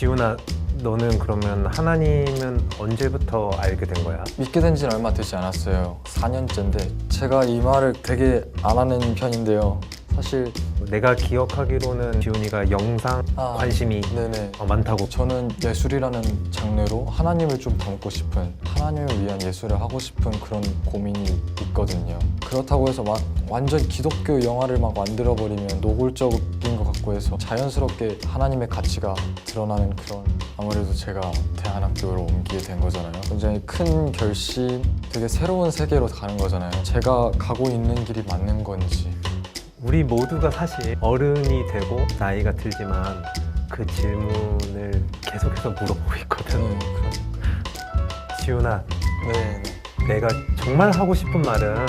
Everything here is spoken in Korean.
지훈아, 너는 그러면 하나님은 언제부터 알게 된 거야? 믿게 된 지는 얼마 되지 않았어요. 4년째인데 제가 이 말을 되게 안 하는 편인데요. 사실 내가 기억하기로는 지훈이가 영상 아, 관심이 네네. 어, 많다고. 저는 예술이라는 장르로 하나님을 좀 담고 싶은 하나님을 위한 예술을 하고 싶은 그런 고민이 있거든요. 그렇다고 해서 막 완전 기독교 영화를 막 만들어 버리면 노골적인 것 같고 해서 자연스럽게 하나님의 가치가 드러나는 그런 아무래도 제가 대한학교로 옮기게 된 거잖아요. 굉장히 큰 결심, 되게 새로운 세계로 가는 거잖아요. 제가 가고 있는 길이 맞는 건지 우리 모두가 사실 어른이 되고 나이가 들지만 그 질문을 계속해서 물어보고 있거든. 네, 그런 지훈아, 네, 네. 내가 정말 하고 싶은 말은